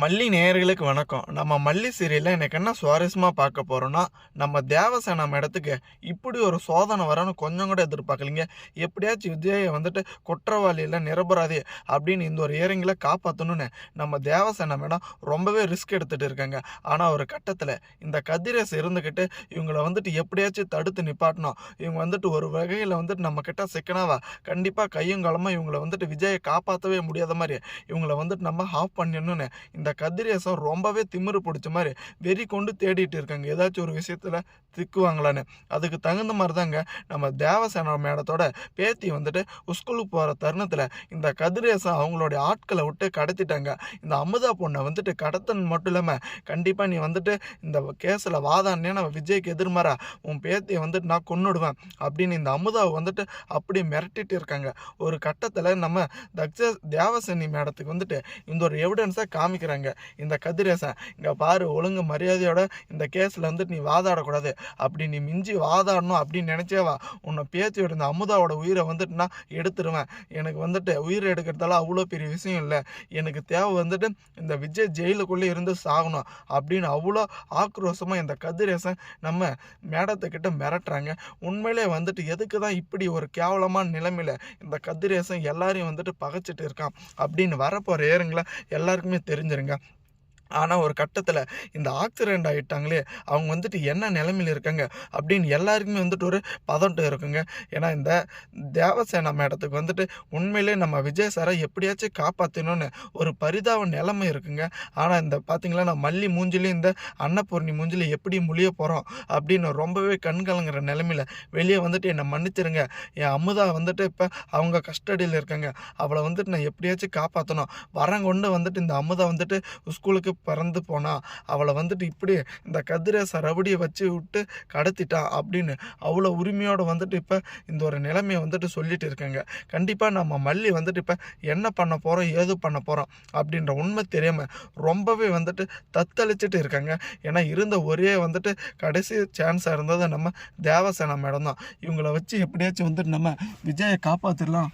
மல்லி நேயர்களுக்கு வணக்கம். நம்ம மல்லி சீரியலில் எனக்கு என்ன சுவாரஸ்யமாக பார்க்க போகிறோன்னா நம்ம தேவசேனா இடத்துக்கு இப்படி ஒரு சோதனை வரன்னு கொஞ்சம் கூட எதிர்பார்க்கலிங்க. எப்படியாச்சும் விஜயை வந்துட்டு குற்றவாளியில் நிரபராதி அப்படின்னு இந்த ஒரு இயரிங்கில் காப்பாற்றணும்னு நம்ம தேவசேனா மேடம் ரொம்பவே ரிஸ்க் எடுத்துகிட்டு இருக்காங்க. ஆனால் ஒரு கட்டத்தில் இந்த கதிரேஸ் இருந்துக்கிட்டு இவங்களை வந்துட்டு எப்படியாச்சும் தடுத்து நிப்பாட்டணும். இவங்க வந்துட்டு ஒரு வகையில் வந்துட்டு நம்ம கிட்ட சிக்கனாவா? கண்டிப்பாக கையும் காலமாக இவங்களை வந்துட்டு விஜயை காப்பாற்றவே முடியாத மாதிரி இவங்களை வந்துட்டு நம்ம ஆஃப் பண்ணணும்னு இந்த கதிரேசம் ரொம்பவே திமிரு பிடிச்ச மாதிரி வெறி கொண்டு தேடிட்டு இருக்காங்க. ஏதாச்சும் ஒரு விஷயத்தில் திக்குவாங்களான்னு. அதுக்கு தகுந்த மாதிரி தாங்க நம்ம தேவசேனா மேடத்தோட பேத்தி வந்துட்டு ஸ்கூலுக்கு போகிற தருணத்தில் இந்த கதிரேசம் அவங்களுடைய ஆட்களை விட்டு கடத்திட்டாங்க. இந்த அமுதா பொண்ணை வந்துட்டு கடத்தன் மட்டும் இல்லாமல் கண்டிப்பாக நீ வந்துட்டு இந்த கேஸில் வாதானே நம்ம விஜய்க்கு எதிர்மாறா. உன் பேத்தியை வந்துட்டு நான் கொன்னுடுவேன் அப்படின்னு இந்த அமுதாவை வந்துட்டு அப்படி மிரட்டிட்டு இருக்காங்க. ஒரு கட்டத்தில் நம்ம தக்ஷ தேவசேனி மேடத்துக்கு வந்துட்டு இந்த ஒரு எவிடன்ஸை காமிக்கிறாங்க. இந்த கதிரேசன் இங்கே பாரு ஒழுங்கு மரியாதையோட இந்த கேஸில் வந்துட்டு நீ வாதாடக்கூடாது. அப்படி நீ மிஞ்சி வாதாடணும் அப்படின்னு நினச்சேவா உன்னை பேத்தியோட இந்த அமுதாவோட உயிரை வந்துட்டு நான் எடுத்துருவேன். எனக்கு வந்துட்டு உயிரை எடுக்கிறதால அவ்வளோ பெரிய விஷயம் இல்லை. எனக்கு தேவை வந்துட்டு இந்த விஜய் ஜெயிலுக்குள்ளே இருந்து சாகணும். அப்படின்னு அவ்வளோ ஆக்ரோஷமாக இந்த கதிரேசன் நம்ம மேடத்துக்கிட்ட மிரட்டுறாங்க. உண்மையிலே வந்துட்டு எதுக்கு தான் இப்படி ஒரு கேவலமான நிலைமையில் இந்த கதிரேசன் எல்லாரையும் வந்துட்டு பகைச்சிட்டு இருக்கான்? அப்படின்னு வரப்போகிற ஏறுங்கள எல்லாருக்குமே தெரிஞ்சிருங்க. కనుక ஆனால் ஒரு கட்டத்தில் இந்த ஆக்சிடெண்ட் ஆகிட்டாங்களே அவங்க வந்துட்டு என்ன நிலைமையில் இருக்காங்க அப்படின்னு எல்லாருக்குமே வந்துட்டு ஒரு பதட்டம் இருக்குங்க. ஏன்னா இந்த தேவசேனா மேடத்துக்கு வந்துட்டு உண்மையிலே நம்ம விஜய் சாரை எப்படியாச்சும் காப்பாற்றணும்னு ஒரு பரிதாப நிலைமை இருக்குங்க. ஆனால் இந்த பார்த்திங்களா நான் மல்லி மூஞ்சிலையும் இந்த அன்னபூர்ணி மூஞ்சில் எப்படி முழிய போகிறோம் அப்படின்னு ரொம்பவே கண்கலங்கிற நிலைமையில் வெளியே வந்துட்டு என்னை மன்னிச்சிருங்க. என் அமுதா வந்துட்டு இப்போ அவங்க கஸ்டடியில் இருக்காங்க. அவளை வந்துட்டு நான் எப்படியாச்சும் காப்பாற்றணும் வரங்கொண்டு வந்துட்டு இந்த அமுதா வந்துட்டு ஸ்கூலுக்கு பறந்து போனா அவளை வந்துட்டு இப்படி இந்த கதிரேச ரபடியை வச்சு விட்டு கடத்திட்டான் அப்படின்னு அவ்வளோ உரிமையோடு வந்துட்டு இப்போ இந்த ஒரு நிலைமையை வந்துட்டு சொல்லிட்டு இருக்கேங்க. கண்டிப்பாக நம்ம மல்லி வந்துட்டு இப்போ என்ன பண்ண போகிறோம் ஏது பண்ண போகிறோம் அப்படின்ற உண்மை தெரியாமல் ரொம்பவே வந்துட்டு தத்தளிச்சுட்டு இருக்காங்க. ஏன்னா இருந்த ஒரே வந்துட்டு கடைசி சான்ஸாக இருந்தது நம்ம தேவசேனா மேடம் தான் இவங்கள வச்சு எப்படியாச்சும் வந்துட்டு நம்ம விஜயை காப்பாற்றிடலாம்